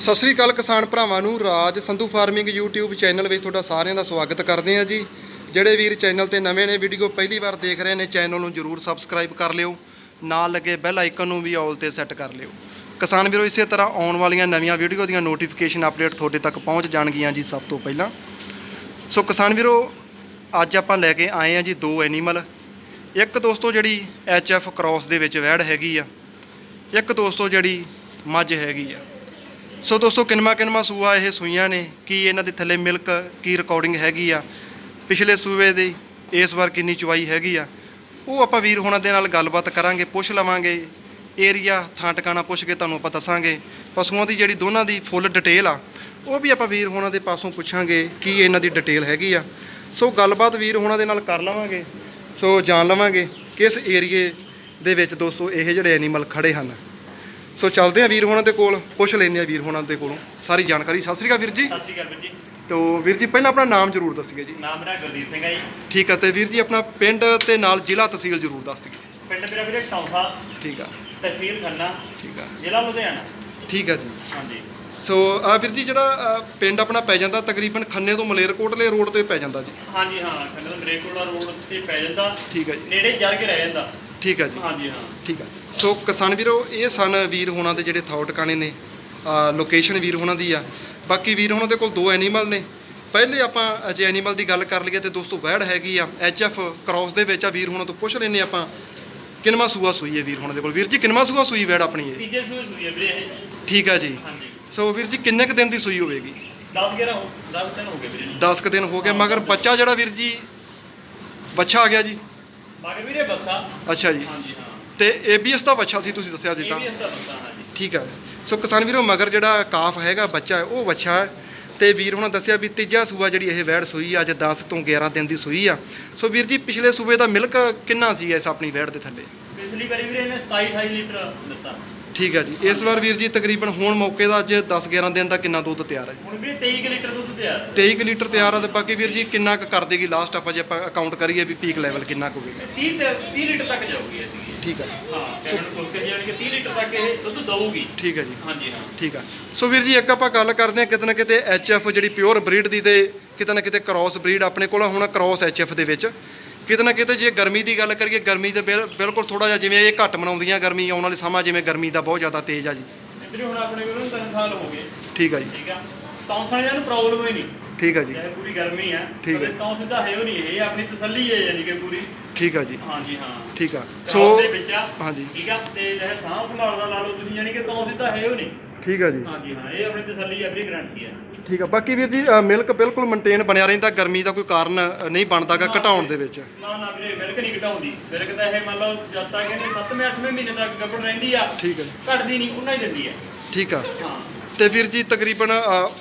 ਸਤਿ ਸ੍ਰੀ ਅਕਾਲ ਕਿਸਾਨ ਭਰਾਵਾਂ ਨੂੰ, Raj Sandhu farming YouTube channel ਵਿੱਚ ਤੁਹਾਡਾ ਸਾਰਿਆਂ ਦਾ ਸਵਾਗਤ ਕਰਦੇ ਹਾਂ ਜੀ। ਜਿਹੜੇ ਵੀਰ ਚੈਨਲ ਤੇ ਨਵੇਂ ਨੇ, ਵੀਡੀਓ ਪਹਿਲੀ ਵਾਰ ਦੇਖ ਰਹੇ ਨੇ, ਚੈਨਲ ਨੂੰ ਜਰੂਰ ਸਬਸਕ੍ਰਾਈਬ ਕਰ ਲਿਓ। ਨਾਲ ਲੱਗੇ ਬੈਲ ਆਈਕਨ ਨੂੰ ਵੀ ਆਲ ਤੇ ਸੈੱਟ ਕਰ ਲਿਓ। ਕਿਸਾਨ ਵੀਰੋ, ਇਸੇ ਤਰ੍ਹਾਂ ਆਉਣ ਵਾਲੀਆਂ ਨਵੀਆਂ ਵੀਡੀਓ ਦੀਆਂ ਨੋਟੀਫਿਕੇਸ਼ਨ ਅਪਡੇਟ ਤੁਹਾਡੇ ਤੱਕ ਪਹੁੰਚ ਜਾਣਗੀਆਂ ਜੀ ਸਭ ਤੋਂ ਪਹਿਲਾਂ। ਸੋ ਕਿਸਾਨ ਵੀਰੋ, ਅੱਜ ਆਪਾਂ ਲੈ ਕੇ ਆਏ ਆ ਜੀ ਦੋ ਐਨੀਮਲ ਇੱਕ ਦੋਸਤੋ ਜਿਹੜੀ ਐਫ ਕ੍ਰਾਸ ਦੇ ਵਿੱਚ ਵੈੜ ਹੈਗੀ ਆ, ਇੱਕ ਦੋਸਤੋ ਜਿਹੜੀ ਮੱਝ ਹੈਗੀ ਆ। ਸੋ ਦੋਸਤੋ ਕਿਨਮਾ ਕਿਨਮਾ ਸੂਆ ਇਹ ਸੂਈਆਂ ਨੇ? ਕੀ ਇਹਨਾਂ ਦੇ ਥੱਲੇ ਮਿਲਕ, ਕੀ ਰਿਕਾਰਡਿੰਗ ਹੈਗੀ ਆ? ਪਿਛਲੇ ਸੂਏ ਦੀ ਇਸ ਵਾਰ ਕਿੰਨੀ ਚੁਆਈ ਹੈਗੀ ਆ? ਉਹ ਆਪਾਂ ਵੀਰ ਹੋਣਾ ਦੇ ਨਾਲ ਗੱਲਬਾਤ ਕਰਾਂਗੇ, ਪੁੱਛ ਲਵਾਂਗੇ। ਏਰੀਆ ਥਾਂ ਟਿਕਾਣਾ ਪੁੱਛ ਕੇ ਤੁਹਾਨੂੰ ਆਪਾਂ ਦੱਸਾਂਗੇ। ਪਸ਼ੂਆਂ ਦੀ ਜਿਹੜੀ ਦੋਨਾਂ ਦੀ ਫੁੱਲ ਡਿਟੇਲ ਆ, ਉਹ ਵੀ ਆਪਾਂ ਵੀਰ ਹੋਣਾ ਦੇ ਪਾਸੋਂ ਪੁੱਛਾਂਗੇ ਕੀ ਇਹਨਾਂ ਦੀ ਡਿਟੇਲ ਹੈਗੀ ਆ। ਸੋ ਗੱਲਬਾਤ ਵੀਰ ਹੋਣਾ ਦੇ ਨਾਲ ਕਰ ਲਵਾਂਗੇ। ਸੋ ਜਾਣ ਲਵਾਂਗੇ ਕਿਸ ਏਰੀਏ ਦੇ ਵਿੱਚ ਦੋਸਤੋ ਇਹ ਜਿਹੜੇ ਐਨੀਮਲ ਖੜੇ ਹਨ। ਸੋ ਚੱਲਦੇ ਆ ਵੀਰ ਹੋਣਾ ਦੇ ਕੋਲ ਪੁੱਛ ਲੈਂਦੇ ਆ ਵੀਰ ਹੋਣਾ ਦੇ ਕੋਲੋਂ। ਸਾਰੀ ਜਾਣਕਾਰੀ। ਸਤਿ ਸ੍ਰੀ ਅਕਾਲ ਵੀਰ ਜੀ। ਸਤਿ ਸ਼੍ਰੀ ਅਕਾਲ ਵੀਰ ਜੀ। ਤੋ ਵੀਰ ਜੀ ਪਹਿਲਾਂ ਆਪਣਾ ਨਾਮ ਜ਼ਰੂਰ ਦੱਸਿਓ ਜੀ। ਨਾਮ ਮੇਰਾ ਗੁਰਦੀਪ ਸਿੰਘ ਹੈ ਜੀ। ਠੀਕ ਆ ਤੇ ਵੀਰ ਜੀ ਆਪਣਾ ਪਿੰਡ ਤੇ ਨਾਲ ਜ਼ਿਲ੍ਹਾ ਤਹਿਸੀਲ ਜ਼ਰੂਰ ਦੱਸ ਦਿਓ। ਪਿੰਡ ਮੇਰਾ ਵੀਰੇ ਟੌਂਸਾ ਠੀਕ ਆ। ਤਹਿਸੀਲ ਖੰਨਾ। ਠੀਕ ਆ। ਜ਼ਿਲ੍ਹਾ ਲੁਧਿਆਣਾ। ਠੀਕ ਆ ਜੀ। ਹਾਂਜੀ। ਸੋ ਆ ਵੀਰ ਜੀ ਜਿਹੜਾ ਪਿੰਡ ਆਪਣਾ ਪੈ ਜਾਂਦਾ ਤਕਰੀਬਨ ਖੰਨੇ ਤੋਂ ਮਲੇਰਕੋਟਲੇ ਰੋਡ ਤੇ ਪੈ ਜਾਂਦਾ ਜੀ। ਹਾਂਜੀ ਹਾਂ ਖੰਨਾ ਮਰੇਕੋਲਾ ਰੋਡ ਤੇ ਪੈ ਜਾਂਦਾ। ਠੀਕ ਆ ਜੀ। ਨੇੜੇ ਕੇ ਰਹਿ ਜਾਂਦਾ। ਠੀਕ ਆ ਜੀ। ਹਾਂਜੀ ਹਾਂ। ਠੀਕ ਆ। ਸੋ ਕਿਸਾਨ ਵੀਰੋ ਇਹ ਸਨ ਵੀਰ ਹੋਣਾ ਦੇ ਜਿਹੜੇ ਥਾਉ ਟਿਕਾਣੇ ਨੇ। ਲੋਕੇਸ਼ਨ ਵੀਰ ਹੋਣਾ ਦੀ ਆ। ਬਾਕੀ ਵੀਰ ਹੋਣਾ ਦੇ ਕੋਲ ਦੋ ਐਨੀਮਲ ਨੇ। ਪਹਿਲੇ ਆਪਾਂ ਜੇ ਐਨੀਮਲ ਦੀ ਗੱਲ ਕਰ ਲਈਏ ਤੇ ਦੋਸਤੋ ਵੈੜ ਹੈਗੀ ਆ ਐਫ ਕ੍ਰਾਸ ਦੇ ਵਿੱਚ ਆ ਵੀਰ ਹੋਣਾ ਤੋਂ ਪੁੱਛ ਲੈਨੇ ਆਪਾਂ। ਕਿਨਮਾ ਸੂਆ ਸੂਈ ਹੈ ਵੀਰ ਹੋਣਾ ਦੇ ਕੋਲ? ਵੀਰ ਜੀ ਕਿਨਮਾ ਸੂਆ ਸੂਈ ਵੈੜ ਆਪਣੀ ਇਹ? ਤੀਜੇ ਸੂਏ ਸੂਈ ਹੈ ਵੀਰੇ ਇਹ। ਠੀਕ ਆ ਜੀ। ਹਾਂਜੀ। ਸੋ ਵੀਰ ਜੀ ਕਿੰਨੇ ਕੁ ਦਿਨ ਦੀ ਸੂਈ ਹੋਵੇਗੀ? 10 11 ਹੋ 10 ਦਿਨ ਹੋ ਗਏ ਵੀਰੇ। 10 ਕੁ ਦਿਨ ਹੋ ਗਏ ਮਗਰ ਬੱਚਾ ਜਿਹੜਾ ਵੀਰ ਜੀ ਬੱਚਾ ਆ ਗਿਆ ਜੀ। ਬਾਕੀ ਵੀਰੇ ਬੱਸਾ। ਅੱਛਾ ਜੀ। ਹਾਂਜੀ ਹਾਂ। ਤੇ ਏਬੀਐਸ ਦਾ ਬੱਚਾ ਸੀ ਤੁਸੀਂ ਦੱਸਿਆ ਜਿੱਦਾਂ? ਵੀ ਇਸ ਦਾ ਬੱਸਾ ਹਾਂਜੀ। ਠੀਕ ਹੈ। ਸੋ ਕਿਸਾਨ ਵੀਰੋ ਮਗਰ ਜਿਹੜਾ ਕਾਫ ਹੈਗਾ ਬੱਚਾ ਉਹ ਬੱਚਾ ਹੈ। ਤੇ ਵੀਰ ਹੁਣਾਂ ਦੱਸਿਆ ਵੀ ਤੀਜਾ ਸੂਆ ਜਿਹੜੀ ਇਹ ਵੈੜ ਸੂਈ ਅੱਜ 10 ਤੋਂ 11 ਦਿਨ ਦੀ ਸੂਈ ਆ। ਸੋ ਵੀਰ ਜੀ ਪਿਛਲੇ ਸੂਬੇ ਦਾ ਮਿਲਕ ਕਿੰਨਾ ਸੀ ਇਸ ਆਪਣੀ ਵੈੜ ਦੇ ਥੱਲੇ? ਪਿਛਲੀ ਵਾਰੀ ਵੀਰੇ ਇਹਨੇ 27 28 ਲੀਟਰ ਦਿੱਤਾ। ਠੀਕ ਹੈ ਜੀ। ਇਸ ਵਾਰ ਵੀਰ ਜੀ ਤਕਰੀਬਨ ਹੁਣ ਮੌਕੇ ਦਾ ਅੱਜ 10 11 ਦਿਨ ਦਾ ਕਿੰਨਾ ਦੁੱਧ ਤਿਆਰ ਹੈ ਹੁਣ ਵੀਰੇ 23 ਕੁ ਲੀਟਰ ਦੁੱਧ ਤਿਆਰ ਹੈ। 23 ਕੁ ਲੀਟਰ ਤਿਆਰ ਆ ਤੇ ਬਾਕੀ ਵੀਰ ਜੀ ਕਿੰਨਾ ਕੁ ਕਰ ਦੇਗੀ ਲਾਸਟ ਆਪਾਂ ਜੇ ਆਪਾਂ ਅਕਾਊਂਟ ਕਰੀਏ ਵੀ ਪੀਕ ਲੈਵਲ ਕਿੰਨਾ ਕੁ ਹੋਵੇਗਾ। 30 ਤੇ 30 ਲੀਟਰ ਤੱਕ ਜਾਊਗੀ ਠੀਕ ਹੈ ਹਾਂ ਕਹਿੰਦੇ ਨੂੰ ਕੋਲ ਕੇ ਜਾਣ ਕੇ 30 ਲੀਟਰ ਤੱਕ ਇਹ ਦੁੱਧ ਦਊਗੀ। ਠੀਕ ਹੈ ਜੀ। ਹਾਂਜੀ ਹਾਂ। ਠੀਕ ਆ। ਸੋ ਵੀਰ ਜੀ ਇੱਕ ਆਪਾਂ ਗੱਲ ਕਰਦੇ ਹਾਂ ਕਿਤੇ ਨਾ ਕਿਤੇ ਐਫ ਜਿਹੜੀ ਪਿਓਰ ਬਰੀਡ ਦੀ ਤੇ ਕਿਤੇ ਨਾ ਕਿਤੇ ਕ੍ਰਾਸ ਬਰੀਡ ਆਪਣੇ ਕੋਲ ਹੁਣ ਕ੍ਰਾਸ ਐਫ ਦੇ ਵਿੱਚ। ਕਿਤੇ ਨਾ ਕਿਤੇ ਜੇ ਗਰਮੀ ਦੀ ਗੱਲ ਕਰੀਏ ਗਰਮੀ ਤੇ ਬਿਲ- ਬਿਲਕੁਲ ਥੋੜਾ ਜਿਹਾ ਜਿਵੇਂ ਇਹ ਘੱਟ ਮਨਾਉਂਦੀਆਂ ਗਰਮੀ ਆਉਣ ਵਾਲੇ ਸਮਾਂ ਜਿਵੇਂ ਗਰਮੀ ਦਾ ਬਹੁਤ ਜ਼ਿਆਦਾ ਤੇਜ਼ ਆ ਜੀ। ਵੀਰੇ ਹੁਣ ਆਪਣੇ ਕੋਲ 3 ਸਾਲ ਹੋ ਗਏ। ਠੀਕ ਆ ਜੀ। ਠੀਕ ਆ। ਤੌਂਸਣ ਜਾਂ ਨੂੰ ਪ੍ਰੋਬਲਮ ਹੀ ਨਹੀਂ। ਠੀਕ ਆ ਜੀ। ਚਾਹੇ ਪੂਰੀ ਗਰਮੀ ਆ। ਠੀਕ ਹੈ। ਤੌਂ ਸਿੱਧਾ ਹੈ ਉਹ ਨਹੀਂ ਇਹ ਆਪਣੀ ਤਸੱਲੀ ਹੈ ਯਾਨੀ ਕਿ ਪੂਰੀ। ਠੀਕ ਆ ਜੀ। ਹਾਂਜੀ ਹਾਂ। ਠੀਕ ਆ। ਸੋ ਸੋ ਦੇ ਵਿੱਚ ਆ। ਹਾਂਜੀ। ਠੀਕ ਆ। ਤੇ ਜਿਹੜਾ ਸਾਹ ਸੰਭਾਲ ਦਾ ਲਾ ਲਓ ਤੁਸੀਂ ਯਾਨੀ ਕਿ ਤੌਂ ਸਿੱਧਾ ਹੈ ਉਹ ਨਹੀਂ। ਠੀਕ ਆ ਜੀ। ਹਾਂਜੀ ਹਾਂ ਇਹ ਆਪਣੀ ਤਸੱਲੀ ਹੈ ਵੀਰੇ ਗਰੰਟੀ ਹੈ। ਠੀਕ ਆ। ਬਾਕੀ ਵੀਰ ਜੀ ਮਿਲਕ ਬਿਲਕੁਲ ਮੇਨਟੇਨ ਬਣਿਆ ਰਹਿੰਦਾ ਗਰਮੀ ਦਾ ਕੋਈ ਕਾਰਨ ਨਹੀਂ ਬਣਦਾਗਾ ਘਟਾਉਣ ਦੇ ਵਿੱਚ। ਨਾ ਨਾ ਵੀਰੇ ਮਿਲਕ ਨਹੀਂ ਘਟਾਉਂਦੀ। ਮਿਲਕ ਤਾਂ ਇਹ ਮੰਨ ਲਓ ਜਦ ਤੱਕ ਇਹਨੇ 7ਵੇਂ 8ਵੇਂ ਮਹੀਨੇ ਤੱਕ ਗੱਭਣ ਰਹਿੰਦੀ ਆ ਠੀਕ ਆ। ਜੀ ਘਟਦੀ ਨਹੀਂ ਉਹਨਾਂ ਹੀ ਦਿੰਦੀ ਹੈ। ਠੀਕ ਆ। ਹਾਂ। ਤੇ ਵੀਰ ਜੀ ਤਕਰੀਬਨ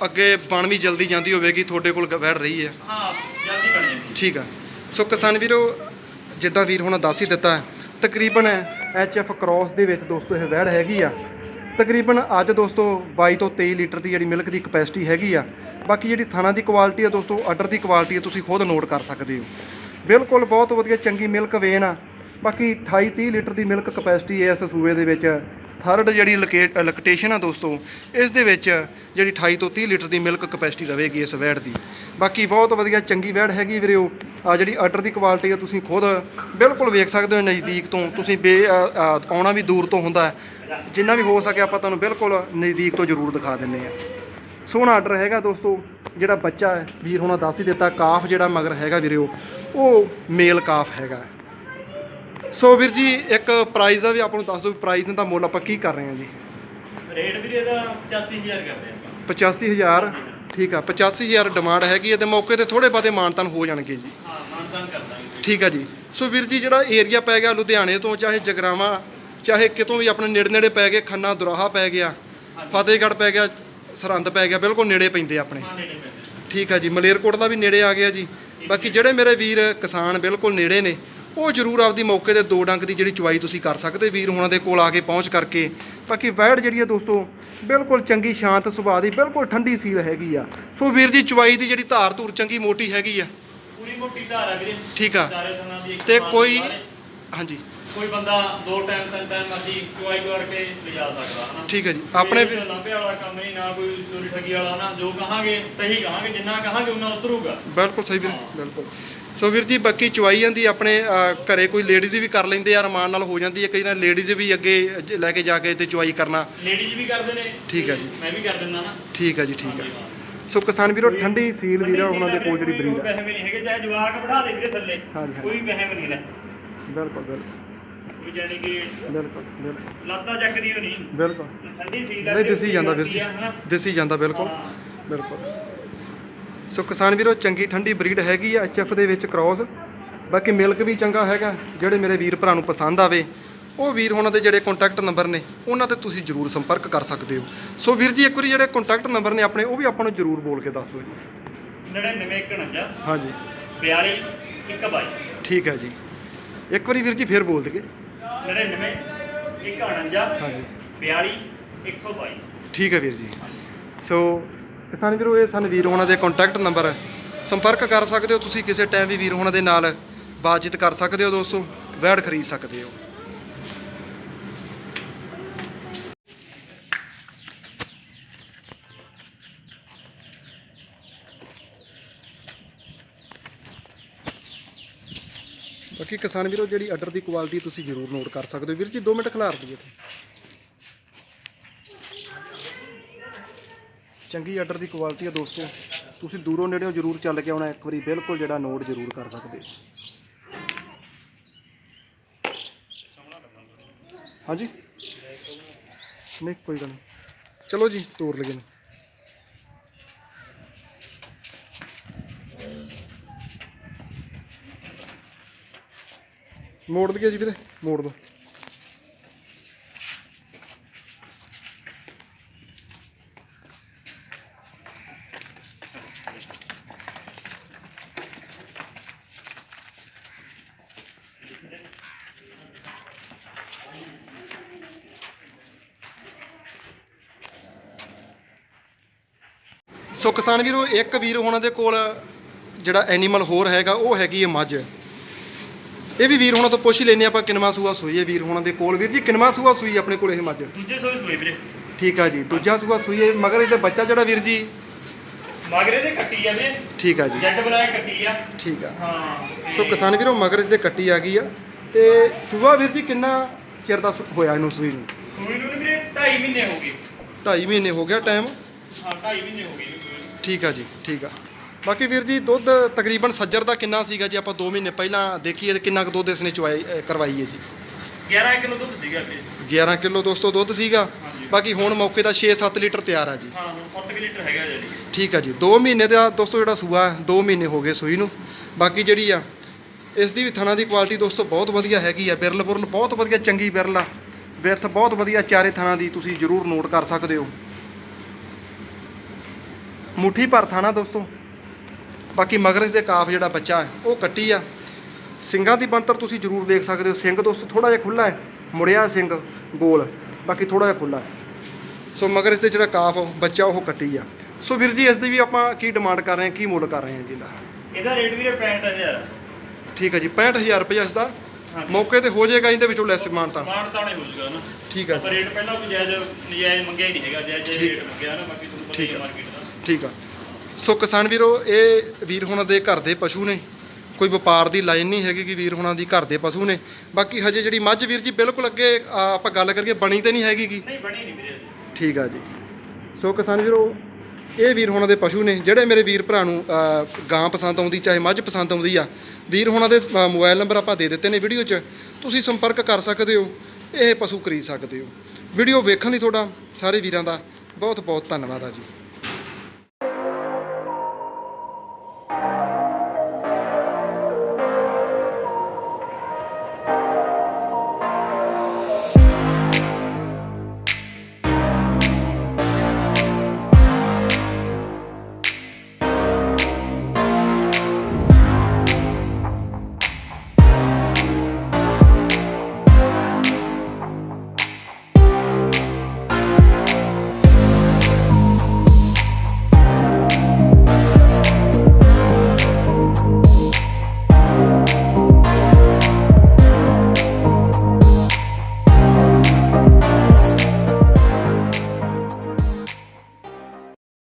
ਅੱਗੇ ਬਣ ਵੀ ਜਲਦੀ ਜਾਂਦੀ ਹੋਵੇਗੀ ਤੁਹਾਡੇ ਕੋਲ ਵੈੜ ਰਹੀ ਹੈ। ਹਾਂ ਜਲਦੀ ਬਣ ਜਾਂਦੀ ਠੀਕ ਆ। ਸੋ ਕਿਸਾਨ ਵੀਰੋ ਜਿੱਦਾਂ ਵੀਰ ਹੁਣ ਦੱਸ ਹੀ ਦਿੱਤਾ ਹੈ, ਤਕਰੀਬਨ ਐਫ ਕ੍ਰਾਸ ਦੇ ਵਿੱਚ ਦੋਸਤੋ ਇਹ ਵੈੜ ਹੈਗੀ ਆ। ਤਕਰੀਬਨ ਅੱਜ ਦੋਸਤੋ 22 ਤੋਂ 23 ਲੀਟਰ ਦੀ ਜਿਹੜੀ ਮਿਲਕ ਦੀ ਕਪੈਸਿਟੀ ਹੈਗੀ ਆ, ਬਾਕੀ ਜਿਹੜੀ ਥਾਣਾ ਦੀ ਕੁਆਲਿਟੀ ਆ ਦੋਸਤੋ ਆਰਡਰ ਦੀ ਕੁਆਲਿਟੀ ਆ, ਤੁਸੀਂ ਖੁਦ ਨੋਟ ਕਰ ਸਕਦੇ ਹੋ। ਬਿਲਕੁਲ ਬਹੁਤ ਵਧੀਆ ਚੰਗੀ ਮਿਲਕ ਵੇਨ ਆ, ਬਾਕੀ 28 30 ਲੀਟਰ ਦੀ ਮਿਲਕ ਕਪੈਸਿਟੀ ਇਸ ਸੂਏ ਦੇ ਵਿੱਚ। ਥਰਡ ਜਿਹੜੀ ਲਕਟੇਸ਼ਨ ਆ ਦੋਸਤੋ, ਇਸ ਦੇ ਵਿੱਚ ਜਿਹੜੀ 28 ਤੋਂ 30 ਲੀਟਰ ਦੀ ਮਿਲਕ ਕਪੈਸਿਟੀ ਰਹੇਗੀ ਇਸ ਵੈੜ ਦੀ। ਬਾਕੀ ਬਹੁਤ ਵਧੀਆ ਚੰਗੀ ਵੈੜ ਹੈਗੀ ਵੀਰੇਓ। ਆ ਜਿਹੜੀ ਆਰਡਰ ਦੀ ਕੁਆਲਿਟੀ ਆ ਤੁਸੀਂ ਖੁਦ ਬਿਲਕੁਲ ਵੇਖ ਸਕਦੇ ਹੋ ਨਜ਼ਦੀਕ ਤੋਂ। ਤੁਸੀਂ ਬੇ ਆਉਣਾ ਵੀ ਦੂਰ ਤੋਂ ਹੁੰਦਾ ਜਿੰਨਾ ਵੀ ਹੋ ਸਕੇ ਆਪਾਂ ਤੁਹਾਨੂੰ ਬਿਲਕੁਲ ਨਜ਼ਦੀਕ ਤੋਂ ਜ਼ਰੂਰ ਦਿਖਾ ਦਿੰਨੇ ਆ। ਸੋਹਣਾ ਆਰਡਰ ਹੈਗਾ ਦੋਸਤੋ, ਜਿਹੜਾ ਬੱਚਾ ਹੈ। ਵੀਰ ਹੁਣਾਂ ਦੱਸ ਹੀ ਦਿੱਤਾ, ਕਾਫ ਜਿਹੜਾ ਮਗਰ ਹੈਗਾ ਵੀਰੇਓ, ਉਹ ਮੇਲ ਕਾਫ ਹੈਗਾ। ਸੋ ਵੀਰ ਜੀ ਇੱਕ ਪ੍ਰਾਈਸ ਦਾ ਵੀ ਆਪਾਂ ਨੂੰ ਦੱਸ ਦਿਓ ਪ੍ਰਾਈਸ ਦਾ ਮੁੱਲ ਆਪਾਂ ਕੀ ਕਰ ਰਹੇ ਹਾਂ ਜੀ? ਰੇਟ ਵੀਰੇ ਦਾ 85000 ਕਰਦੇ ਆਪਾਂ। 85000 ਠੀਕ ਆ 85000 ਡਿਮਾਂਡ ਹੈਗੀ ਹੈ ਤੇ ਮੌਕੇ ਤੇ ਥੋੜੇ ਬਾਤੇ ਮਾਨਤਨ ਹੋ ਜਾਣਗੇ ਜੀ। ਹਾਂ ਮਾਨਦਾਨ ਕਰਦਾਂਗੇ ਠੀਕ ਆ ਜੀ। ਸੋ ਵੀਰ ਜੀ ਜਿਹੜਾ ਏਰੀਆ ਪੈ ਗਿਆ ਲੁਧਿਆਣੇ ਤੋਂ ਚਾਹੇ ਜਗਰਾਵਾਂ ਚਾਹੇ ਕਿਤੋਂ ਵੀ ਆਪਣੇ ਨੇੜੇ ਨੇੜੇ ਪੈ ਗਏ ਖੰਨਾ ਦੁਰਾਹਾ ਪੈ ਗਿਆ ਫਤਿਹਗੜ੍ਹ ਪੈ ਗਿਆ ਸਰਹੰਦ ਪੈ ਗਿਆ ਬਿਲਕੁਲ ਨੇੜੇ ਪੈਂਦੇ ਆਪਣੇ। ਠੀਕ ਆ ਜੀ ਮਲੇਰਕੋਟ ਦਾ ਵੀ ਨੇੜੇ ਆ ਗਿਆ ਜੀ। ਬਾਕੀ ਜਿਹੜੇ ਮੇਰੇ ਵੀਰ ਕਿਸਾਨ ਬਿਲਕੁਲ ਨੇੜੇ ਨੇ ਉਹ ਜ਼ਰੂਰ ਆਪਦੀ ਮੌਕੇ ਤੇ ਦੋ ਡੰਕ ਦੀ ਜਿਹੜੀ ਚੁਆਈ ਤੁਸੀਂ ਕਰ ਸਕਦੇ ਵੀਰ ਹੁਣਾਂ ਦੇ ਕੋਲ ਆ ਕੇ ਪਹੁੰਚ ਕਰਕੇ। ਬਾਕੀ ਵੈੜ ਜਿਹੜੀ ਆ ਦੋਸਤੋ ਬਿਲਕੁਲ ਚੰਗੀ ਸ਼ਾਂਤ ਸੁਭਾਅ ਦੀ ਬਿਲਕੁਲ ਠੰਡੀ ਸੀਲ ਹੈਗੀ ਆ। ਸੋ ਵੀਰ ਜੀ ਚੁਆਈ ਦੀ ਜਿਹੜੀ ਧਾਰ ਧੂਰ ਚੰਗੀ ਮੋਟੀ ਹੈਗੀ ਆ। ਪੂਰੀ ਮੋਟੀ ਧਾਰ ਆ ਵੀਰੇ। ਠੀਕ ਆ। ਤੇ ਕੋਈ। ਹਾਂਜੀ। ਕੋਈ ਬੰਦਾ ਦੋ ਟਾਈਮ ਤਿੰਨ ਟਾਈਮ ਮਰਜ਼ੀ ਚੁਆਈ ਕਰਕੇ ਲਿਜਾ ਸਕਦਾ ਹਨਾ? ਠੀਕ ਹੈ ਜੀ। ਆਪਣੇ ਇਹ ਲਾਂਭੇ ਵਾਲਾ ਕੰਮ ਨਹੀਂ ਨਾ ਕੋਈ ਚੋਰੀ ਠੱਗੀ ਵਾਲਾ ਨਾ ਜੋ ਕਹਾਂਗੇ ਸਹੀ ਕਹਾਂਗੇ ਜਿੰਨਾ ਕਹਾਂਗੇ ਉਹਨਾਂ ਉਤਰੂਗਾ। ਬਿਲਕੁਲ ਸਹੀ ਵੀਰ। ਬਿਲਕੁਲ। ਸੋ ਵੀਰ ਜੀ ਬਾਕੀ ਚੁਆਈ ਜਾਂਦੀ ਆਪਣੇ ਘਰੇ ਕੋਈ ਲੇਡੀਜ਼ ਵੀ ਕਰ ਲੈਂਦੇ ਆ ਅਰਮਾਨ ਨਾਲ ਹੋ ਜਾਂਦੀ ਹੈ। ਕਈ ਨਾ ਲੇਡੀਜ਼ ਵੀ ਅੱਗੇ ਜ- ਲੈ ਕੇ ਜਾ ਕੇ ਤੇ ਚੁਆਈ ਕਰਨਾ। ਲੇਡੀਜ਼ ਵੀ ਕਰਦੇ ਨੇ ਠੀਕ ਹੈ ਜੀ। ਮੈਂ ਵੀ ਕਰ ਦਿੰਦਾ ਨਾ। ਠੀਕ ਹੈ ਜੀ ਠੀਕ ਹੈ। ਸੋ ਕਿਸਾਨ ਵੀਰੋ ਠੰਡੀ ਸੀਲ ਵੀਰੋ ਉਹਨਾਂ ਦੇ ਕੋਲ ਜਿਹੜੀ ਬਰੀਡ ਹੈ ਪੈਸੇ ਵੀ ਨਹੀਂ ਹੈਗੇ ਚਾਹੇ ਜਵਾਕ ਬਿਠਾ ਦੇ ਵੀਰੇ ਥੱਲੇ। ਹਾਂਜੀ, ਹਾਂਜੀ। ਕੋਈ ਪੈਸੇ ਵੀ ਨਹੀਂ ਲੈ। ਬਿਲਕੁਲ ਬਿਲਕੁਲ। ਜਾਨੀ ਕਿ ਬਿਲਕੁਲ ਬਿਲਕੁਲ। ਲੱਤਾਂ ਚੱਕਦੀ ਹੋਣੀ ਬਿਲਕੁਲ। ਠੰਡੀ ਸੀ ਨਹੀਂ ਦਿਸੀ ਜਾਂਦਾ ਵੀਰ ਜੀ। ਦਿਸੀ ਜਾਂਦਾ ਬਿਲਕੁਲ ਬਿਲਕੁਲ। ਸੋ ਕਿਸਾਨ ਵੀਰੋ ਚੰਗੀ ਠੰਡੀ ਬਰੀਡ ਹੈਗੀ ਆ ਐਚਐਫ ਦੇ ਵਿੱਚ ਕ੍ਰਾਸ। ਬਾਕੀ ਮਿਲਕ ਵੀ ਚੰਗਾ ਹੈਗਾ ਜਿਹੜੇ ਮੇਰੇ ਵੀਰ ਭਰਾ ਨੂੰ ਪਸੰਦ ਆਵੇ। ਉਹ ਵੀਰ ਉਹਨਾਂ ਦੇ ਜਿਹੜੇ ਕੰਟੈਕਟ ਨੰਬਰ ਨੇ ਉਹਨਾਂ ਤੇ ਤੁਸੀਂ ਜਰੂਰ ਸੰਪਰਕ ਕਰ ਸਕਦੇ ਹੋ। ਸੋ ਵੀਰ ਜੀ ਇੱਕ ਵਾਰੀ ਜਿਹੜੇ ਕੰਟੈਕਟ ਨੰਬਰ ਨੇ ਆਪਣੇ ਉਹ ਵੀ ਆਪਾਂ ਨੂੰ ਜਰੂਰ ਬੋਲ ਕੇ ਦੱਸ ਦਿਓ। ਜੀ 99 51 ਹਾਂਜੀ 42 122 ਠੀਕ ਹੈ ਜੀ। ਇੱਕ ਵਾਰੀ ਵੀਰ ਜੀ ਫੇਰ ਬੋਲ ਦਈਏ। 99 51 ਹਾਂਜੀ। 42 122 ਠੀਕ ਹੈ ਵੀਰ ਜੀ। ਸੋ ਕਿਸਾਨ ਵੀਰੋ ਇਹ ਸਨ ਵੀਰ ਉਹਨਾਂ ਦੇ ਕੰਟੈਕਟ ਨੰਬਰ ਸੰਪਰਕ ਕਰ ਸਕਦੇ ਹੋ ਤੁਸੀਂ ਕਿਸੇ ਟਾਈਮ ਵੀ ਵੀਰ ਉਹਨਾਂ ਦੇ ਨਾਲ ਬਾਤਚੀਤ ਕਰ ਸਕਦੇ ਹੋ ਦੋਸਤੋ ਵੈੜ ਖਰੀਦ ਸਕਦੇ ਹੋ। ਬਾਕੀ ਕਿਸਾਨ ਵੀਰੋ, ਜਿਹੜੀ ਆਰਡਰ ਦੀ ਕੁਆਲਿਟੀ ਤੁਸੀਂ ਜ਼ਰੂਰ ਨੋਟ ਕਰ ਸਕਦੇ ਹੋ। ਵੀਰ ਜੀ 2 ਮਿੰਟ ਖਿਲਾਰ ਦਈਏ ਇੱਥੇ। ਚੰਗੀ ਆਰਡਰ ਦੀ ਕੁਆਲਿਟੀ ਹੈ ਦੋਸਤੋ। ਤੁਸੀਂ ਦੂਰੋਂ ਨੇੜਿਓਂ ਜ਼ਰੂਰ ਚੱਲ ਕੇ ਆਉਣਾ, ਇੱਕ ਵਾਰੀ ਬਿਲਕੁਲ ਜਿਹੜਾ ਨੋਟ ਜ਼ਰੂਰ ਕਰ ਸਕਦੇ ਹੋ। ਹਾਂਜੀ? ਨਹੀਂ, ਕੋਈ ਗੱਲ ਨਹੀਂ। ਚਲੋ ਜੀ, ਤੋਰ ਲਗੇ ਮੋੜ ਦਈਏ ਜੀ ਵੀਰੇ, ਮੋੜ ਦੋ। ਸੋ ਕਿਸਾਨ ਵੀਰੋ, ਇੱਕ ਵੀਰ ਉਹਨਾਂ ਦੇ ਕੋਲ ਜਿਹੜਾ ਐਨੀਮਲ ਹੋਰ ਹੈਗਾ, ਉਹ ਹੈਗੀ ਹੈ ਮੱਝ। ਇਹ ਵੀ ਵੀਰ ਉਹਨਾਂ ਤੋਂ ਪੁੱਛ ਹੀ ਲੈਨੇ ਆਪਾਂ ਕਿਨਵਾ ਸੂਆ ਸੂਈ ਹੈ ਵੀਰ ਉਹਨਾਂ ਦੇ ਕੋਲ। ਵੀਰ ਜੀ ਕਿਨਵਾ ਸੂਆ ਸੂਈ ਆਪਣੇ ਕੋਲ ਇਹ ਮੱਝ? ਦੂਜੇ ਸੋਈ ਸੋਈ ਵੀਰੇ। ਠੀਕ ਆ ਜੀ ਦੂਜਾ ਸੂਆ ਸੂਈ ਹੈ ਮਗਰ ਇਹਦਾ ਬੱਚਾ ਜਿਹੜਾ ਵੀਰ ਜੀ? ਮਗਰੇ ਦੇ ਕੱਟੀ ਆ ਵੀਰੇ। ਠੀਕ ਆ ਜੀ। ਜੱਟ ਬਲਾਇਆ ਕੱਟੀ ਆ। ਠੀਕ ਆ। ਹਾਂ ਸੋ ਕਿਸਾਨ ਵੀਰੋ ਮਗਰ ਇਸਦੇ ਕੱਟੀ ਆ ਗਈ ਆ। ਤੇ ਸੂਆ ਵੀਰ ਜੀ ਕਿੰਨਾ ਚਿਰ ਦਾ ਹੋਇਆ ਇਹਨੂੰ ਸੂਈ ਨੂੰ? ਸੂਈ ਨੂੰ ਵੀਰੇ 2.5 ਮਹੀਨੇ ਹੋ ਗਏ। 2.5 ਮਹੀਨੇ ਹੋ ਗਿਆ ਟਾਈਮ ਹਾਂ 2.5 ਮਹੀਨੇ ਹੋ ਗਏ। ਠੀਕ ਆ ਜੀ ਠੀਕ ਆ। ਬਾਕੀ ਵੀਰ ਜੀ ਦੁੱਧ ਤਕਰੀਬਨ ਸੱਜਰ ਦਾ ਕਿੰਨਾ ਸੀਗਾ ਜੀ? ਆਪਾਂ 2 ਮਹੀਨੇ ਪਹਿਲਾਂ ਦੇਖੀਏ ਤੇ ਕਿੰਨਾ ਕੁ ਦੁੱਧ ਇਸਨੇ ਚਵਾਈ ਅ, ਕਰਵਾਈ ਹੈ ਜੀ। 11 ਕਿਲੋ ਦੁੱਧ ਸੀਗਾ ਵੀਰੇ 11 ਕਿਲੋ ਦੋਸਤੋ ਦੁੱਧ ਸੀਗਾ। ਹਾਂਜੀ। ਬਾਕੀ ਹੁਣ ਮੌਕੇ ਦਾ 6-7 ਲੀਟਰ ਤਿਆਰ ਆ ਜੀ। ਹਾਂ ਹੁਣ 7 ਲੀਟਰ ਹੈਗਾ ਜਿਹੜੀ ਠੀਕ ਆ ਜੀ। 2 ਮਹੀਨੇ ਦਾ ਦੋਸਤੋ ਜਿਹੜਾ ਸੂਆ 2 ਮਹੀਨੇ ਹੋ ਗਏ ਸੂਈ ਨੂੰ। ਬਾਕੀ ਜਿਹੜੀ ਆ ਇਸ ਦੀ ਵੀ ਥਣਾ ਦੀ ਕੁਆਲਿਟੀ ਦੋਸਤੋ ਬਹੁਤ ਵਧੀਆ ਹੈਗੀ ਆ। ਬਿਰਲ ਬੁਰਲ ਬਹੁਤ ਵਧੀਆ ਚੰਗੀ ਬਿਰਲ ਆ। ਵਿੱਥ ਬਹੁਤ ਵਧੀਆ ਚਾਰੇ ਥਣਾ ਦੀ ਤੁਸੀਂ ਜ਼ਰੂਰ ਨੋਟ ਕਰ ਸਕਦੇ ਹੋ। ਮੁੱਠੀ ਭਰ ਥਾਣਾ ਦੋਸਤੋ। ਬਾਕੀ ਮਗਰ ਇਸ ਦੇ ਕਾਫ ਜਿਹੜਾ ਬੱਚਾ ਉਹ ਕੱਟੀ ਆ। ਸਿੰਘਾਂ ਦੀ ਬਣਤਰ ਤੁਸੀਂ ਜ਼ਰੂਰ ਦੇਖ ਸਕਦੇ ਹੋ। ਸਿੰਘ ਦੋਸਤੋ ਥੋੜਾ ਜਿਹਾ ਖੁੱਲਾ ਹੈ। ਮੁੜਿਆ ਸਿੰਘ ਗੋਲ। ਬਾਕੀ ਥੋੜਾ ਜਿਹਾ ਖੁੱਲਾ ਹੈ। ਸੋ ਮਗਰ ਇਸ ਦੇ ਜਿਹੜਾ ਕਾਫ ਬੱਚਾ ਉਹ ਕੱਟੀ ਆ। ਸੋ ਵੀਰ ਜੀ ਇਸ ਦੀ ਵੀ ਆਪਾਂ ਕੀ ਡਿਮਾਂਡ ਕਰ ਰਹੇ ਹਾਂ ਕੀ ਮੁੱਲ ਕਰ ਰਹੇ ਹਾਂ ਜੀ ਇਹਦਾ? ਇਹਦਾ ਰੇਟ ਵੀਰੇ 65000 ਠੀਕ ਹੈ ਜੀ 65000 ਰੁਪਏ ਇਸ ਦਾ। ਮੌਕੇ ਤੇ ਹੋ ਜਾਏਗਾ ਇਹਦੇ ਵਿੱਚੋਂ ਲੈਸ ਮਾਨਤਾ ਮਾਨ ਤਾਣੇ ਹੋ ਜੂਗਾ ਨਾ। ਠੀਕ ਹੈ। ਪਰ ਰੇਟ ਪਹਿਲਾਂ ਕੋਈ ਜਾਇਜ਼ ਨਜਾਇਜ਼ ਮੰਗਿਆ ਹੀ ਨਹੀਂ ਹੈਗਾ। ਜਾਇਜ਼। ਰੇਟ ਮੰਗਿਆ ਨਾ ਬਾਕੀ ਤੁਹਾਨੂੰ ਪਤਾ ਹੈ। ਮਾਰਕੀਟ ਦਾ। ਠੀਕ ਆ। ਸੋ ਕਿਸਾਨ ਵੀਰੋ ਇਹ ਵੀਰ ਹੁਣਾਂ ਦੇ ਘਰ ਦੇ ਪਸ਼ੂ ਨੇ। ਕੋਈ ਵਪਾਰ ਦੀ ਲਾਈਨ ਨਹੀਂ ਹੈਗੀ ਕਿ ਵੀਰ ਹੁਣਾਂ ਦੀ ਘਰ ਦੇ ਪਸ਼ੂ ਨੇ। ਬਾਕੀ ਹਜੇ ਜਿਹੜੀ ਮੱਝ ਵੀਰ ਜੀ ਬਿਲਕੁਲ ਅੱਗੇ ਆਪਾਂ ਗੱਲ ਕਰੀਏ ਬਣੀ ਤੇ ਨਹੀਂ ਹੈਗੀ ਗੀ। ਨਹੀਂ ਬਣੀ ਨਹੀਂ ਵੀਰੇ ਠੀਕ ਆ ਜੀ। ਸੋ ਕਿਸਾਨ ਵੀਰੋ ਇਹ ਵੀਰ ਹੋਣਾ ਦੇ ਪਸ਼ੂ ਨੇ ਜਿਹੜੇ ਮੇਰੇ ਵੀਰ ਭਰਾ ਨੂੰ ਗਾਂ ਪਸੰਦ ਆਉਂਦੀ ਚਾਹੇ ਮੱਝ ਪਸੰਦ ਆਉਂਦੀ ਆ ਵੀਰ ਹੋਣਾ ਦੇ ਮੋਬਾਈਲ ਨੰਬਰ ਆਪਾਂ ਦੇ ਦਿੱਤੇ ਨੇ ਵੀਡੀਓ 'ਚ। ਤੁਸੀਂ ਸੰਪਰਕ ਕਰ ਸਕਦੇ ਹੋ ਇਹ ਪਸ਼ੂ ਖਰੀਦ ਸਕਦੇ ਹੋ। ਵੀਡੀਓ ਵੇਖਣ ਲਈ ਤੁਹਾਡਾ ਸਾਰੇ ਵੀਰਾਂ ਦਾ ਬਹੁਤ ਬਹੁਤ ਧੰਨਵਾਦ ਆ ਜੀ।